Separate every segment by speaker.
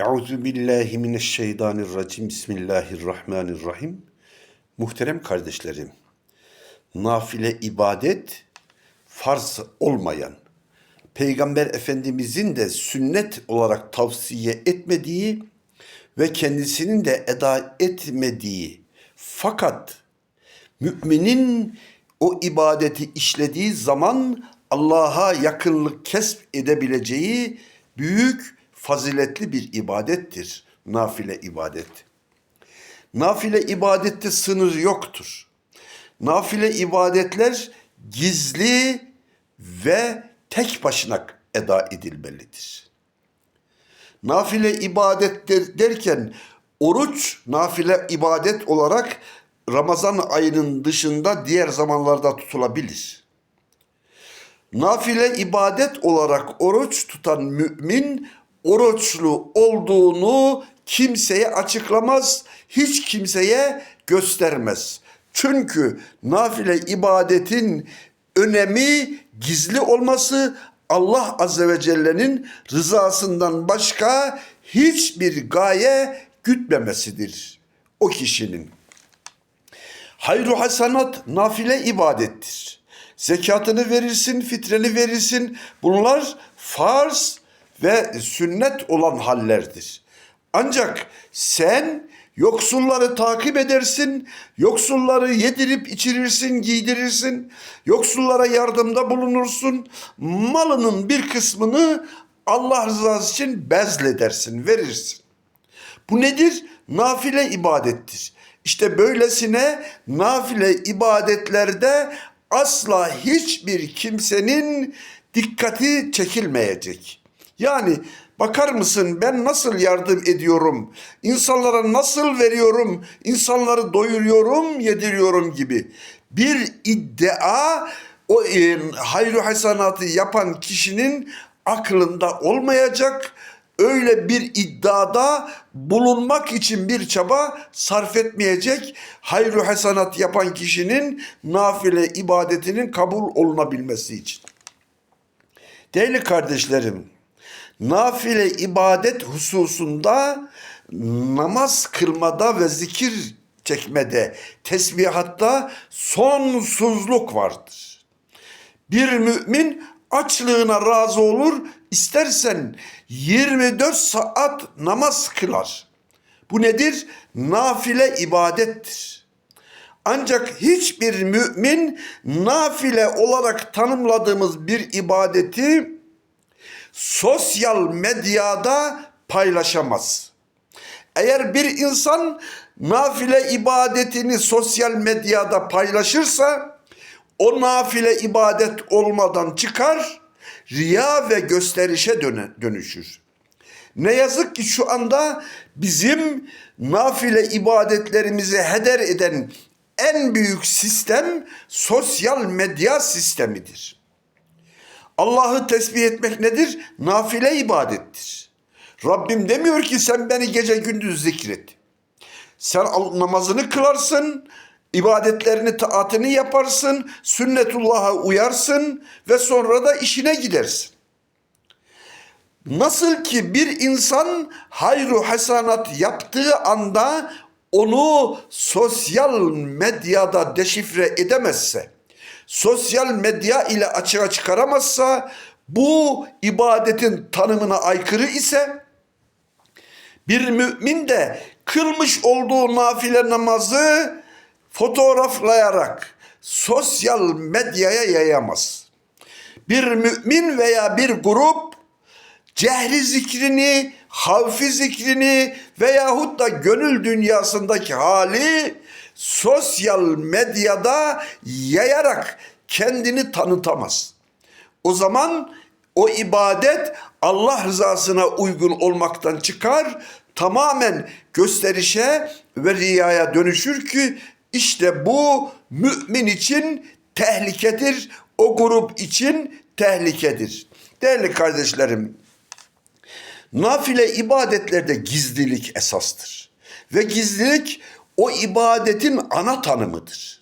Speaker 1: Euzu billahi mineşşeytanirracim. Bismillahirrahmanirrahim. Muhterem kardeşlerim, nafile ibadet farz olmayan, Peygamber Efendimizin de sünnet olarak tavsiye etmediği ve kendisinin de eda etmediği fakat müminin o ibadeti işlediği zaman Allah'a yakınlık kesp edebileceği büyük faziletli bir ibadettir nafile ibadet. Nafile ibadette sınır yoktur. Nafile ibadetler gizli ve tek başına eda edilmelidir. Nafile ibadet der- derken oruç nafile ibadet olarak Ramazan ayının dışında diğer zamanlarda tutulabilir. Nafile ibadet olarak oruç tutan mümin oruçlu olduğunu kimseye açıklamaz, hiç kimseye göstermez. Çünkü nafile ibadetin önemi gizli olması Allah Azze ve Celle'nin rızasından başka hiçbir gaye gütmemesidir o kişinin. Hayru hasanat nafile ibadettir. Zekatını verirsin, fitreni verirsin. Bunlar farz ve sünnet olan hallerdir. Ancak sen yoksulları takip edersin, yoksulları yedirip içirirsin, giydirirsin, yoksullara yardımda bulunursun. Malının bir kısmını Allah rızası için bezledersin, verirsin. Bu nedir? Nafile ibadettir. İşte böylesine nafile ibadetlerde asla hiçbir kimsenin dikkati çekilmeyecek. Yani bakar mısın ben nasıl yardım ediyorum, insanlara nasıl veriyorum, insanları doyuruyorum, yediriyorum gibi bir iddia o e, hayru hasanatı yapan kişinin aklında olmayacak öyle bir iddiada bulunmak için bir çaba sarf etmeyecek. Hayru hasanat yapan kişinin nafile ibadetinin kabul olunabilmesi için. Değerli kardeşlerim, nafile ibadet hususunda namaz kılmada ve zikir çekmede, tesbihatta sonsuzluk vardır. Bir mümin açlığına razı olur, istersen 24 saat namaz kılar. Bu nedir? Nafile ibadettir. Ancak hiçbir mümin nafile olarak tanımladığımız bir ibadeti sosyal medyada paylaşamaz. Eğer bir insan nafile ibadetini sosyal medyada paylaşırsa o nafile ibadet olmadan çıkar, riya ve gösterişe dönüşür. Ne yazık ki şu anda bizim nafile ibadetlerimizi heder eden en büyük sistem sosyal medya sistemidir. Allah'ı tesbih etmek nedir? Nafile ibadettir. Rabbim demiyor ki sen beni gece gündüz zikret. Sen namazını kılarsın, ibadetlerini, taatını yaparsın, sünnetullah'a uyarsın ve sonra da işine gidersin. Nasıl ki bir insan hayru hasanat yaptığı anda onu sosyal medyada deşifre edemezse, sosyal medya ile açığa çıkaramazsa, bu ibadetin tanımına aykırı ise, bir mümin de kılmış olduğu nafile namazı fotoğraflayarak sosyal medyaya yayamaz. Bir mümin veya bir grup cehri zikrini, havfi zikrini veyahut da gönül dünyasındaki hali sosyal medyada yayarak kendini tanıtamaz. O zaman o ibadet Allah rızasına uygun olmaktan çıkar, tamamen gösterişe ve riyaya dönüşür ki işte bu mümin için tehlikedir, o grup için tehlikedir. Değerli kardeşlerim, Nafile ibadetlerde gizlilik esastır. Ve gizlilik o ibadetin ana tanımıdır.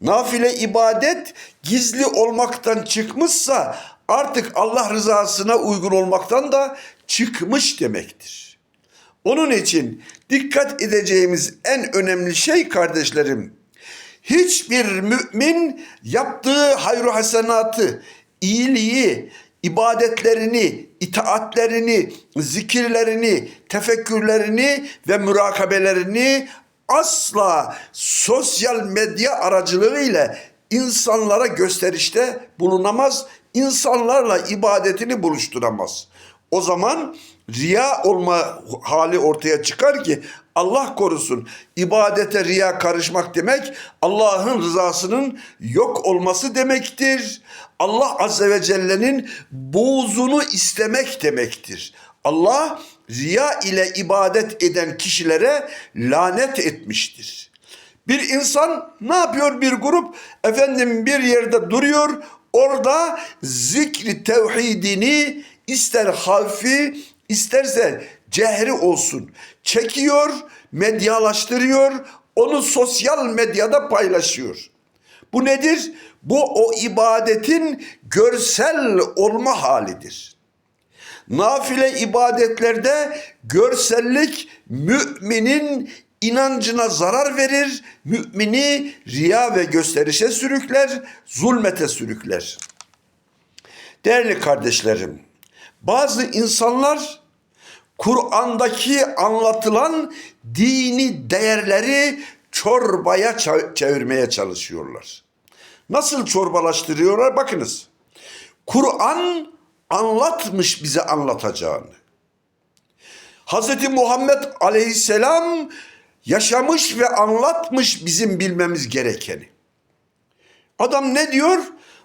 Speaker 1: Nafile ibadet gizli olmaktan çıkmışsa artık Allah rızasına uygun olmaktan da çıkmış demektir. Onun için dikkat edeceğimiz en önemli şey kardeşlerim, hiçbir mümin yaptığı hayru hasenatı, iyiliği, ibadetlerini, itaatlerini, zikirlerini, tefekkürlerini ve mürakabelerini asla sosyal medya aracılığıyla insanlara gösterişte bulunamaz, insanlarla ibadetini buluşturamaz. O zaman riya olma hali ortaya çıkar ki Allah korusun ibadete riya karışmak demek Allah'ın rızasının yok olması demektir. Allah Azze ve Celle'nin buğzunu istemek demektir. Allah riya ile ibadet eden kişilere lanet etmiştir. Bir insan ne yapıyor bir grup? Efendim bir yerde duruyor. Orada zikri tevhidini ister havfi isterse cehri olsun. Çekiyor, medyalaştırıyor, onu sosyal medyada paylaşıyor. Bu nedir? Bu o ibadetin görsel olma halidir. Nafile ibadetlerde görsellik müminin inancına zarar verir, mümini riya ve gösterişe sürükler, zulmete sürükler. Değerli kardeşlerim, bazı insanlar Kur'an'daki anlatılan dini değerleri çorbaya çevirmeye çalışıyorlar. Nasıl çorbalaştırıyorlar? Bakınız. Kur'an anlatmış bize anlatacağını. Hz. Muhammed aleyhisselam yaşamış ve anlatmış bizim bilmemiz gerekeni. Adam ne diyor?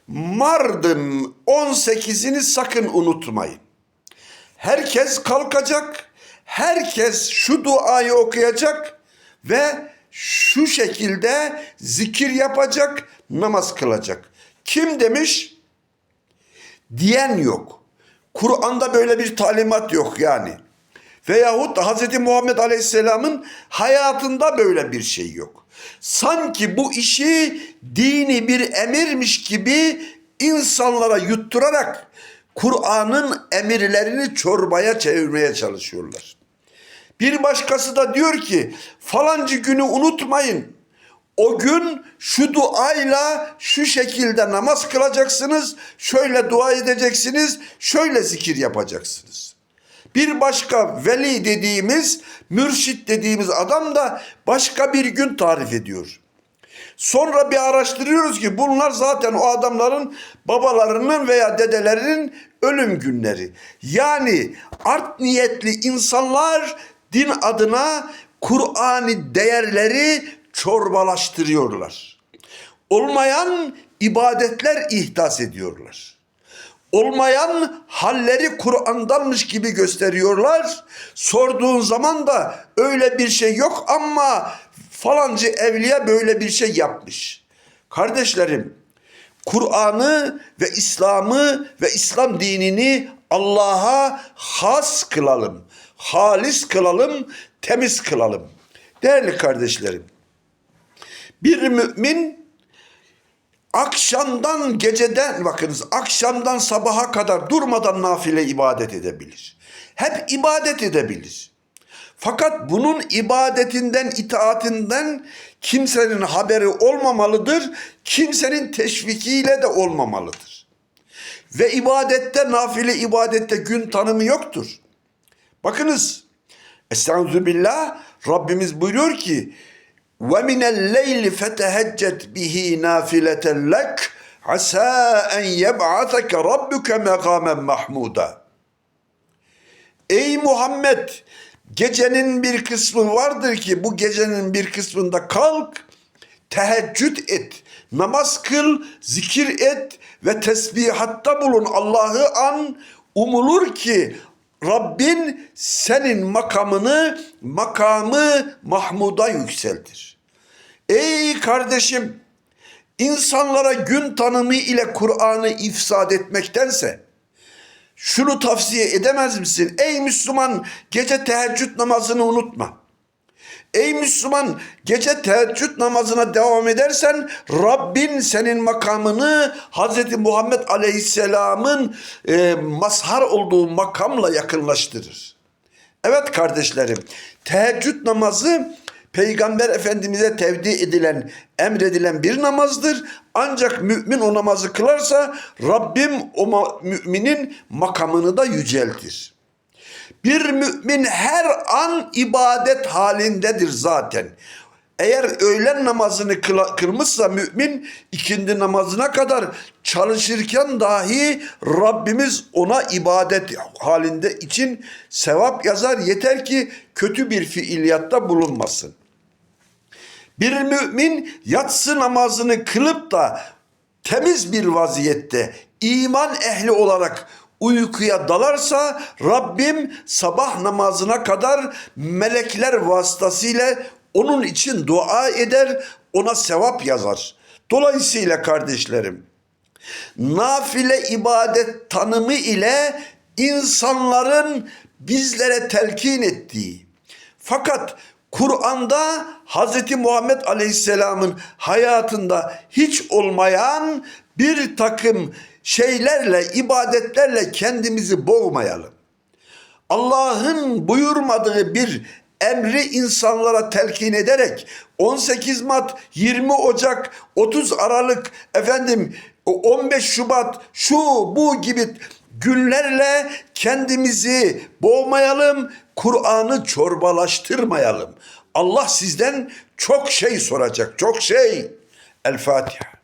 Speaker 1: Mardın 18'ini sakın unutmayın. Herkes kalkacak, herkes şu duayı okuyacak ve şu şekilde zikir yapacak, namaz kılacak. Kim demiş? Diyen yok. Kur'an'da böyle bir talimat yok yani. Veyahut da Hz. Muhammed Aleyhisselam'ın hayatında böyle bir şey yok. Sanki bu işi dini bir emirmiş gibi insanlara yutturarak Kur'an'ın emirlerini çorbaya çevirmeye çalışıyorlar. Bir başkası da diyor ki falancı günü unutmayın. O gün şu duayla şu şekilde namaz kılacaksınız, şöyle dua edeceksiniz, şöyle zikir yapacaksınız. Bir başka veli dediğimiz, mürşit dediğimiz adam da başka bir gün tarif ediyor. Sonra bir araştırıyoruz ki bunlar zaten o adamların babalarının veya dedelerinin ölüm günleri. Yani art niyetli insanlar din adına Kur'an'ı değerleri çorbalaştırıyorlar. Olmayan ibadetler ihdas ediyorlar. Olmayan halleri Kur'an'danmış gibi gösteriyorlar. Sorduğun zaman da öyle bir şey yok ama falancı evliya böyle bir şey yapmış. Kardeşlerim, Kur'an'ı ve İslam'ı ve İslam dinini Allah'a has kılalım. Halis kılalım, temiz kılalım. Değerli kardeşlerim, bir mümin akşamdan geceden bakınız akşamdan sabaha kadar durmadan nafile ibadet edebilir. Hep ibadet edebilir. Fakat bunun ibadetinden, itaatinden kimsenin haberi olmamalıdır. Kimsenin teşvikiyle de olmamalıdır. Ve ibadette, nafile ibadette gün tanımı yoktur. Bakınız, Estağfirullah, Rabbimiz buyuruyor ki, ve minel leyli feteheccet bihi nafileten lek asa en yeb'ateke rabbuke megamen mahmuda. Ey Muhammed gecenin bir kısmı vardır ki bu gecenin bir kısmında kalk teheccüd et namaz kıl, zikir et ve tesbihatta bulun. Allah'ı an, umulur ki Rabbin senin makamını makamı Mahmud'a yükseltir. Ey kardeşim insanlara gün tanımı ile Kur'an'ı ifsad etmektense şunu tavsiye edemez misin? Ey Müslüman gece teheccüd namazını unutma. Ey Müslüman gece teheccüd namazına devam edersen Rabbin senin makamını Hz. Muhammed Aleyhisselam'ın e, mazhar olduğu makamla yakınlaştırır. Evet kardeşlerim, teheccüd namazı Peygamber Efendimiz'e tevdi edilen, emredilen bir namazdır. Ancak mümin o namazı kılarsa Rabbim o müminin makamını da yüceltir. Bir mümin her an ibadet halindedir zaten. Eğer öğlen namazını kılmışsa mümin ikindi namazına kadar çalışırken dahi Rabbimiz ona ibadet halinde için sevap yazar yeter ki kötü bir fiiliyatta bulunmasın. Bir mümin yatsı namazını kılıp da temiz bir vaziyette iman ehli olarak uykuya dalarsa Rabbim sabah namazına kadar melekler vasıtasıyla onun için dua eder, ona sevap yazar. Dolayısıyla kardeşlerim, nafile ibadet tanımı ile insanların bizlere telkin ettiği fakat Kur'an'da Hz. Muhammed Aleyhisselam'ın hayatında hiç olmayan bir takım şeylerle, ibadetlerle kendimizi boğmayalım. Allah'ın buyurmadığı bir emri insanlara telkin ederek 18 Mart, 20 Ocak, 30 Aralık, efendim 15 Şubat şu bu gibi günlerle kendimizi boğmayalım, Kur'an'ı çorbalaştırmayalım. Allah sizden çok şey soracak, çok şey. El Fatiha.